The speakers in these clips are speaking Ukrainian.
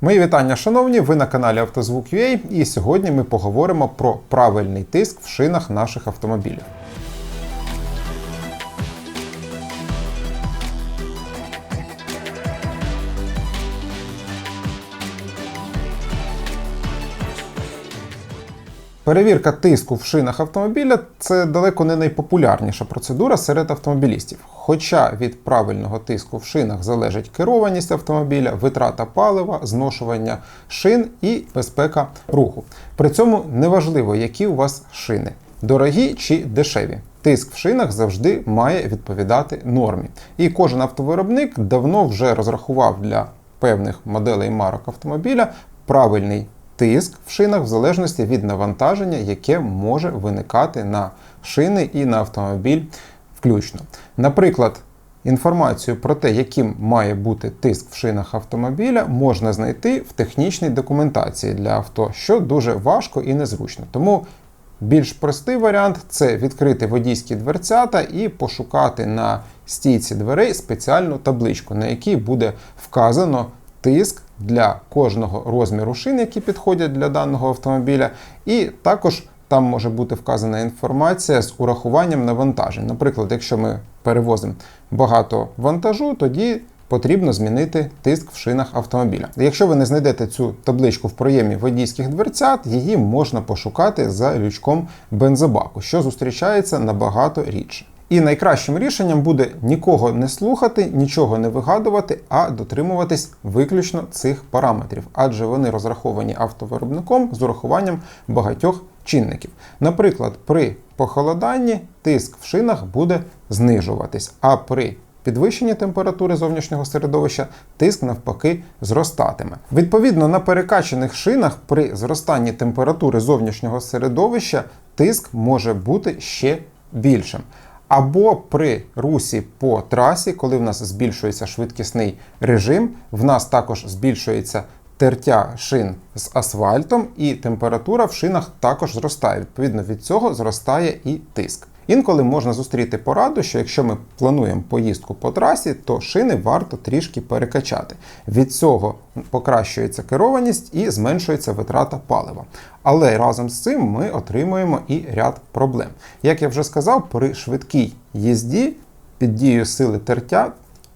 Мої вітання, шановні! Ви на каналі Автозвук.ua і сьогодні ми поговоримо про правильний тиск в шинах наших автомобілів. Перевірка тиску в шинах автомобіля це далеко не найпопулярніша процедура серед автомобілістів. Хоча від правильного тиску в шинах залежить керованість автомобіля, витрата палива, зношування шин і безпека руху. При цьому неважливо, які у вас шини дорогі чи дешеві. Тиск в шинах завжди має відповідати нормі. І кожен автовиробник давно вже розрахував для певних моделей марок автомобіля правильний тиск в шинах в залежності від навантаження, яке може виникати на шини і на автомобіль включно. Наприклад, інформацію про те, яким має бути тиск в шинах автомобіля, можна знайти в технічній документації для авто, що дуже важко і незручно. Тому більш простий варіант це відкрити водійські дверцята і пошукати на стійці дверей спеціальну табличку, на якій буде вказано тиск для кожного розміру шин, які підходять для даного автомобіля, і також там може бути вказана інформація з урахуванням навантажень. Наприклад, якщо ми перевозимо багато вантажу, тоді потрібно змінити тиск в шинах автомобіля. Якщо ви не знайдете цю табличку в проємі водійських дверцят, її можна пошукати за лючком бензобаку, що зустрічається набагато рідше. І найкращим рішенням буде нікого не слухати, нічого не вигадувати, а дотримуватись виключно цих параметрів, адже вони розраховані автовиробником з урахуванням багатьох чинників. Наприклад, при похолоданні тиск в шинах буде знижуватись, а при підвищенні температури зовнішнього середовища тиск навпаки зростатиме. Відповідно, на перекачаних шинах при зростанні температури зовнішнього середовища тиск може бути ще більшим. Або при русі по трасі, коли в нас збільшується швидкісний режим, в нас також збільшується тертя шин з асфальтом, і температура в шинах також зростає. Відповідно від цього зростає і тиск. Інколи можна зустріти пораду, що якщо ми плануємо поїздку по трасі, то шини варто трішки перекачати. Від цього покращується керованість і зменшується витрата палива. Але разом з цим ми отримуємо і ряд проблем. Як я вже сказав, при швидкій їзді під дією сили тертя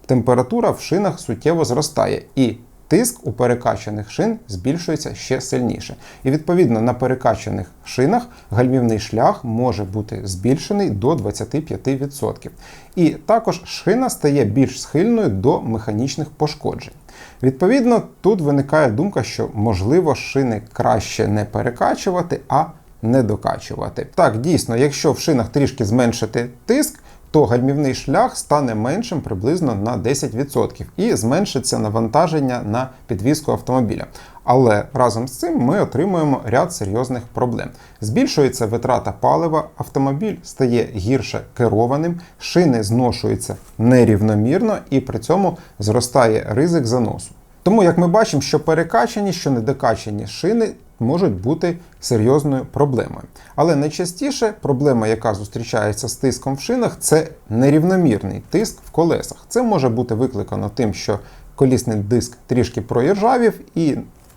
температура в шинах суттєво зростає. і Тиск у перекачаних шин збільшується ще сильніше. І відповідно на перекачаних шинах гальмівний шлях може бути збільшений до 25%. І також шина стає більш схильною до механічних пошкоджень. Відповідно, тут виникає думка, що можливо шини краще не перекачувати, а не докачувати. Так, дійсно, якщо в шинах трішки зменшити тиск, то гальмівний шлях стане меншим приблизно на 10% і зменшиться навантаження на підвізку автомобіля. Але разом з цим ми отримуємо ряд серйозних проблем. Збільшується витрата палива, автомобіль стає гірше керованим, шини зношуються нерівномірно і при цьому зростає ризик заносу. Тому, як ми бачимо, що перекачані, що недокачані шини можуть бути серйозною проблемою. Але найчастіше проблема, яка зустрічається з тиском в шинах, це нерівномірний тиск в колесах. Це може бути викликано тим, що колісний диск трішки проіржавів і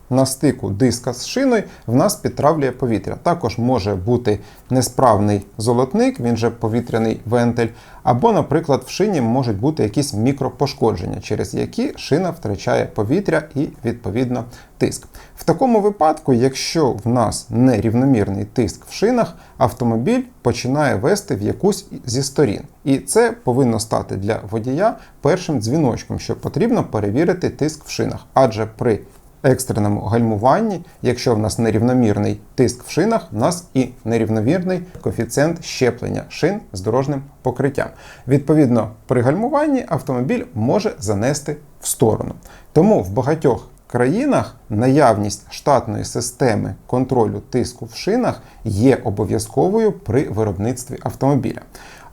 на стику диска з шиною в нас підтравлює повітря. Також може бути несправний золотник, він же повітряний вентиль, або, наприклад, в шині можуть бути якісь мікропошкодження, через які шина втрачає повітря і, відповідно, тиск. В такому випадку, якщо в нас нерівномірний тиск в шинах, автомобіль починає вести в якусь зі сторін. І це повинно стати для водія першим дзвіночком, що потрібно перевірити тиск в шинах, адже при Екстреному гальмуванні, якщо в нас нерівномірний тиск в шинах, в нас і нерівномірний коефіцієнт щеплення шин з дорожним покриттям. Відповідно, при гальмуванні автомобіль може занести в сторону. Тому в багатьох країнах наявність штатної системи контролю тиску в шинах є обов'язковою при виробництві автомобіля.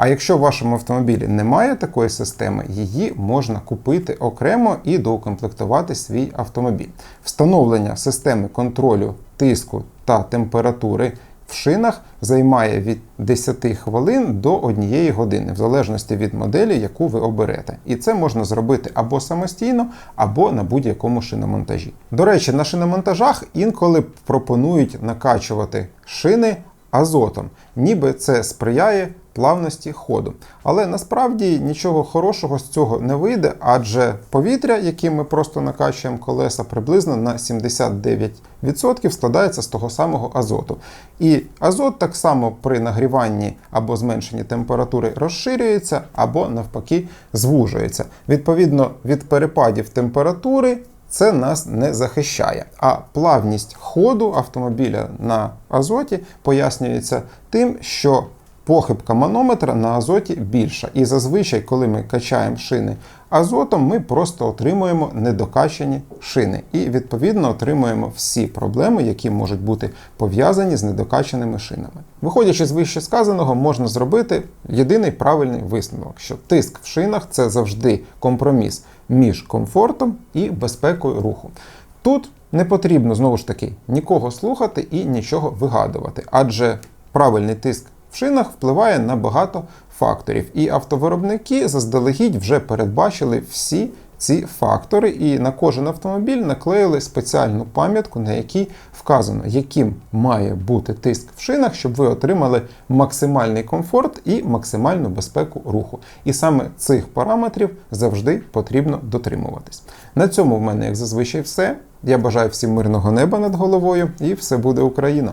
А якщо в вашому автомобілі немає такої системи, її можна купити окремо і доукомплектувати свій автомобіль. Встановлення системи контролю тиску та температури в шинах займає від 10 хвилин до 1 години, в залежності від моделі, яку ви оберете. І це можна зробити або самостійно, або на будь-якому шиномонтажі. До речі, на шиномонтажах інколи пропонують накачувати шини азотом, ніби це сприяє плавності ходу. Але насправді нічого хорошого з цього не вийде, адже повітря, яким ми просто накачуємо колеса, приблизно на 79% складається з того самого азоту. І азот так само при нагріванні або зменшенні температури розширюється, або навпаки звужується. Відповідно від перепадів температури. Це нас не захищає. А плавність ходу автомобіля на азоті пояснюється тим, що похибка манометра на азоті більша. І зазвичай, коли ми качаємо шини азотом, ми просто отримуємо недокачані шини. І відповідно отримуємо всі проблеми, які можуть бути пов'язані з недокачаними шинами. Виходячи з вище сказаного, можна зробити єдиний правильний висновок, що тиск в шинах це завжди компроміс між комфортом і безпекою руху. Тут не потрібно знову ж таки нікого слухати і нічого вигадувати, адже правильний тиск в шинах впливає на багато факторів, і автовиробники заздалегідь вже передбачили всі ці фактори, і на кожен автомобіль наклеїли спеціальну пам'ятку, на якій вказано, яким має бути тиск в шинах, щоб ви отримали максимальний комфорт і максимальну безпеку руху. І саме цих параметрів завжди потрібно дотримуватись. На цьому в мене, як зазвичай, все. Я бажаю всім мирного неба над головою, і все буде Україна!